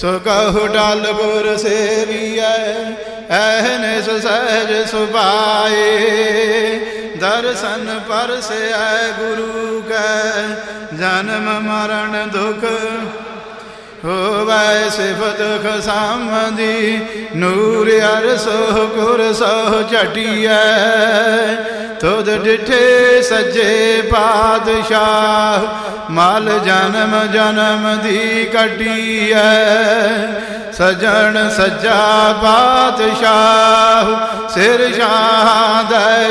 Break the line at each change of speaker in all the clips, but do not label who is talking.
ਸੋ ਕਹു ਡਲ ਗੁਰ ਸੇਵੀਐ ਐਹਨਿਸ ਸਹਿਜ ਸੁਭਾਏ। ਦਰਸ਼ਨ ਪਰਸੈ ਗੁਰੂ ਕੈ, ਜਨਮ ਮਰਨ ਦੁਖ ਹੋਵੈ ਸਿਫਤ ਖਸਾਮਦੀ, ਨੂਰ ਅਰਸੋ ਗੁਰ ਸੋ ਝਟੀਐ। ਤੁਧ ਡਿਠੇ ਸੱਜੇ ਪਾਤਸ਼ਾਹ, ਮਲ ਜਨਮ ਜਨਮ ਦੀ ਕੱਢੀਐ ਸਜਣ ਸੱਜਾ ਪਾਤਸ਼ਾਹ, ਸਿਰ ਸ਼ਾਹ ਦੈ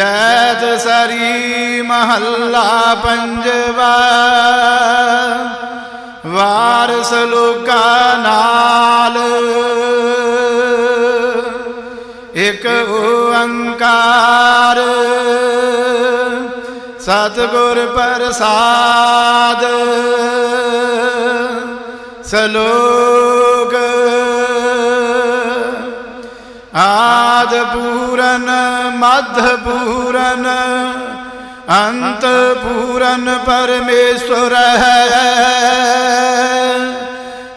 ਜੈਤ ਸਰੀ ਮਹੱਲਾ ਪੰਜਵਾ। ਵਾਰਸ ਲੋਕਾ ਨਾਲ। ਇਕ ਓੰਕਾਰ। ਸਤਿਗੁਰ ਪ੍ਰਸਾਦ। ਸਲੋਕ। ਆਦ ਪੂਰਨ ਮਧ ਪੂਰਨ ਅੰਤ ਪੂਰਨ ਪਰਮੇਸ਼ਵਰ ਹੈ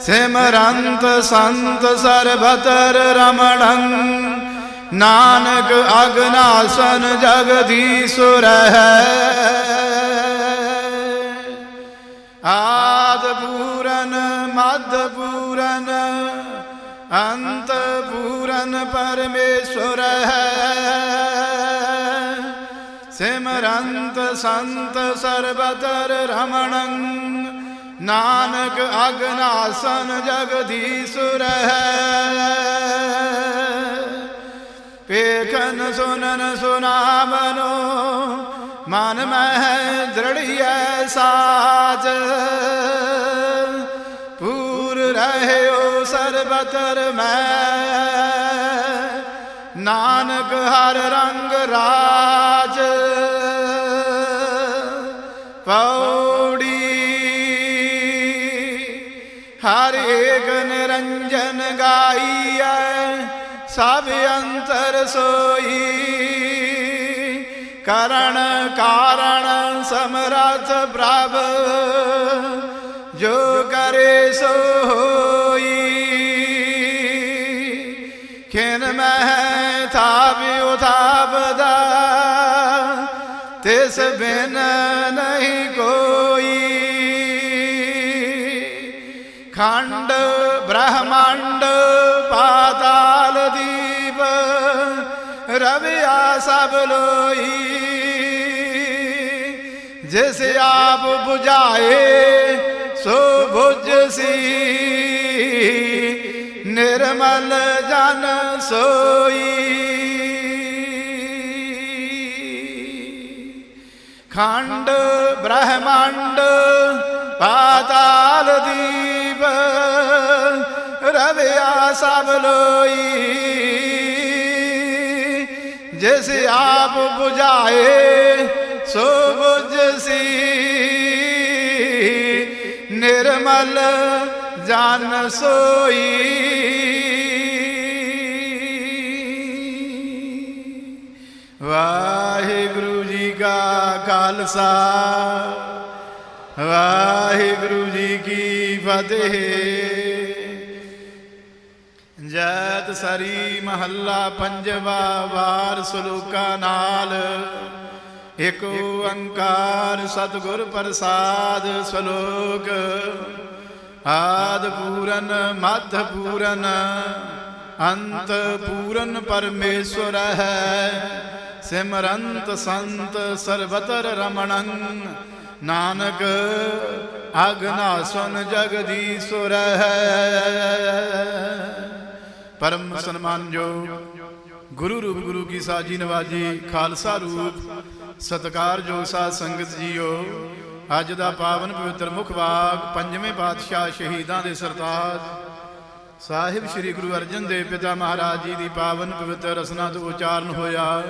ਸਿਮਰੰਤ ਸੰਤ ਸਰਬਤਰ ਰਮਣੰ ਨਾਨਕ ਅਗਨਾਸਨ ਜਗਦੀਸ਼ੁਰ ਹੈ ਆਦ ਪੂਰਨ ਮਧ ਪੂਰਨ ਅੰਤ ਪੂਰਨ ਪਰਮੇਸ਼ਵਰ ਹੈ। ਸਿਮਰੰਤ ਸੰਤ ਸਰਬਤਰ ਰਮਣੰ। ਨਾਨਕ ਅਗਨਾਸਨ ਜਗਦੀਸ਼ੁਰ ਹੈ। ਵੇਖਨ ਸੁਨਨ ਸੁਨਾਵਨੋ ਮਨ ਮਹਿ ਦ੍ਰਿੜੀਐ ਸਾਜ। ਰਹਿਓ ਸਰਬਤਰ ਮੈਂ। ਨਾਨਕ ਹਰ ਰੰਗ ਰਾਜ। ਪੌੜੀ। ਹਰ ਏਕ ਨਿਰੰਜਨ ਗਾਈਐ, ਸਭ ਅੰਤਰ ਸੋਈ। ਕਰਨ ਕਾਰਣ ਸਮਰਥ ਪ੍ਰਭ। ਜੋ ਕਰੇ ਸੋ ਹੋਈ ਖਿਨ ਮਹਿ ਥਾਵ ਉਥਾਵਦਾ ਤਿਸ ਬਿਨ ਨਹੀਂ ਕੋਈ। ਖੰਡ ਬ੍ਰਹਮੰਡ ਪਾਤਾਲ ਦੀਪ, ਰਵਿਆ ਸਭ ਲੋਈ। ਜਿਸ ਆਪ 부ਝਾਏ ਸੋ ਬੁਝ ਸੀ। ਨਿਰਮਲ ਜਨ ਸੋਈ। ਖੰਡ ਬ੍ਰਹਮੰਡ ਪਾਤਾਲ ਦੀਪ, ਰਵਿਆ ਸਭ ਲੋਈ। ਜਿਸ ਆਪ ਬੁਝਾਏ ਸੋ ਸੀ। ਨਿਰਮਲ ਜਨ ਸੋਈ। ਵਾਹਿਗੁਰੂ ਜੀ ਕਾ ਖਾਲਸਾ, ਵਾਹਿਗੁਰੂ ਜੀ ਕੀ ਫਤਿਹ। ਜੈਤ ਸਰੀ ਮਹੱਲਾ ਪੰਜਵਾ ਵਾਰ ਸਲੋਕਾ ਨਾਲ ਇਕ ਓੰਕਾਰ ਸਤਿਗੁਰ ਪ੍ਰਸਾਦ ਸਲੋਕ, ਆਦ ਪੂਰਨ, ਮਧ ਪੂਰਨ, ਅੰਤ ਪੂਰਨ ਪਰਮੇਸ਼ਵਰ ਹੈ। ਸਿਮਰੰਤ ਸੰਤ ਸਰਬਤਰ ਰਮਣੰ, ਨਾਨਕ ਅਗਨਾ ਸੁਨ ਜਗਦੀਸ਼ਵਰ ਹੈ। ਪਰਮ ਸਨਮਾਨਯੋ ਗੁਰੂ ਰੂਪ ਗੁਰੂ ਕੀ ਸਾਜੀ ਨਵਾਜੀ, ਖਾਲਸਾ ਰੂਪ। ਸਤਕਾਰਯੋਗ ਸਾਧ ਸੰਗਤ ਜੀਓ, ਅੱਜ ਦਾ ਪਾਵਨ ਪਵਿੱਤਰ ਮੁਖ ਬਾਗ ਪੰਜਵੇਂ ਪਾਤਸ਼ਾਹ ਸ਼ਹੀਦਾਂ ਦੇ ਸਰਤਾਜ। ਸਾਹਿਬ ਸ੍ਰੀ ਗੁਰੂ ਅਰਜਨ ਦੇਵ ਪਿਤਾ ਮਹਾਰਾਜ ਜੀ ਦੀ ਪਾਵਨ ਪਵਿੱਤਰ ਰਸਨਾ ਤੋਂ ਉਚਾਰਨ ਹੋਇਆ।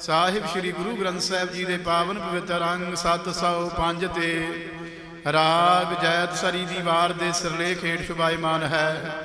ਸਾਹਿਬ ਸ੍ਰੀ ਗੁਰੂ ਗ੍ਰੰਥ ਸਾਹਿਬ ਜੀ ਦੇ ਪਾਵਨ ਪਵਿੱਤਰ ਅੰਗ 705 ਤੇ ਰਾਗ ਜੈਤ ਸਰੀ ਦੀ ਵਾਰ ਦੇ ਸਿਰਲੇਖ ਹੇਠ ਸ਼ੁਭਾਇਮਾਨ ਹੈ।